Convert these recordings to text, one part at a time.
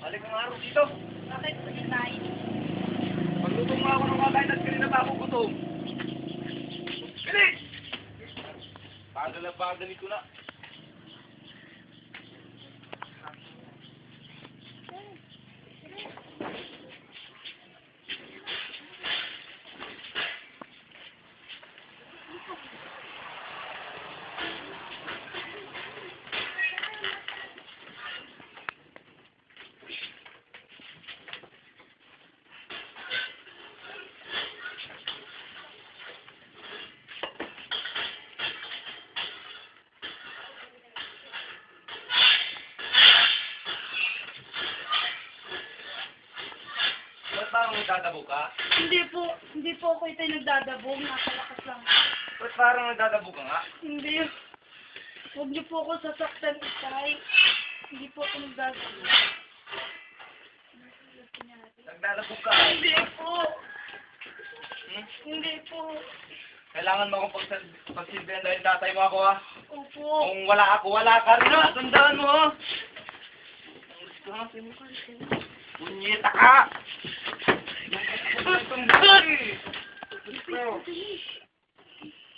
Balik ang araw dito. Bakit? Magluto nga ako ng kakain at kanina pa ako gutom. Bilis! Bagal na bagal ko na. Nagdadabo ka? Hindi po, hindi po ako ito nagdadabog. Nakalakas lang. Ba't parang nagdadabo ka nga? Hindi. Huwag niyo po ako sasaktan, Itay. Hindi po ako nagdadabog. Nagdadabo ka. Hindi po. Hmm? Hindi po. Kailangan mo akong pagsal- pagsilbihan dahil tatay mo ako ha. Opo. Kung wala ako, wala ka rin ha. Tandaan mo ha. Ang gusto nga sa'yo ka. Punyeta ka! Tandaan eh.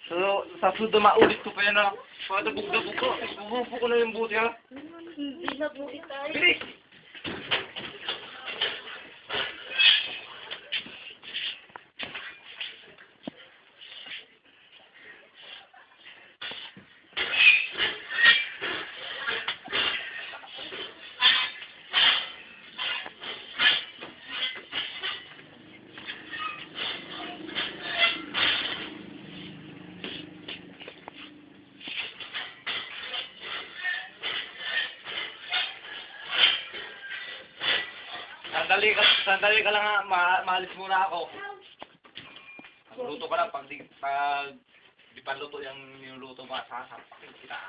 So, sa sudo maulit ko pa yan ha. Padabog-dabog ko. Bubupo ko na yung buti ha. Hindi na po, Itay. Bilis! Sandali ka, sandali ka lang ha. Ma maalis muna ako. Luto ka lang pag di, pag di pa luto yung, yung luto mo, sasapakin kita.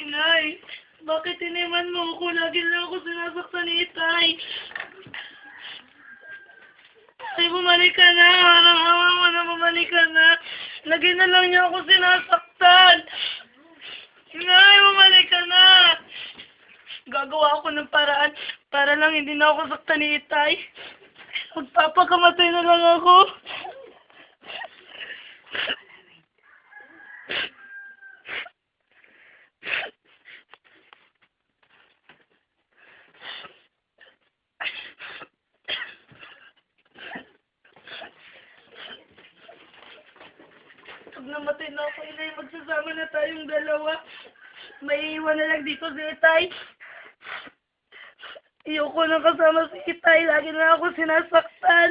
Inay, bakit tiniman mo ako? Lagi lang ako sinasaktan ni Itay. Ay, bumalik ka na. Parang awa mo na bumalik ka na. Lagi na lang niya ako sinasaktan. Inay, bumalik ka na. Gagawa ako ng paraan para lang hindi na ako saktan ni Itay. Magpapakamatay na lang ako. Pag namatay na ako, Inay, magsasama na tayong dalawa. May iwan na lang dito si Itay. Ayoko nang kasama si Itay. Lagi na ako sinasaktan.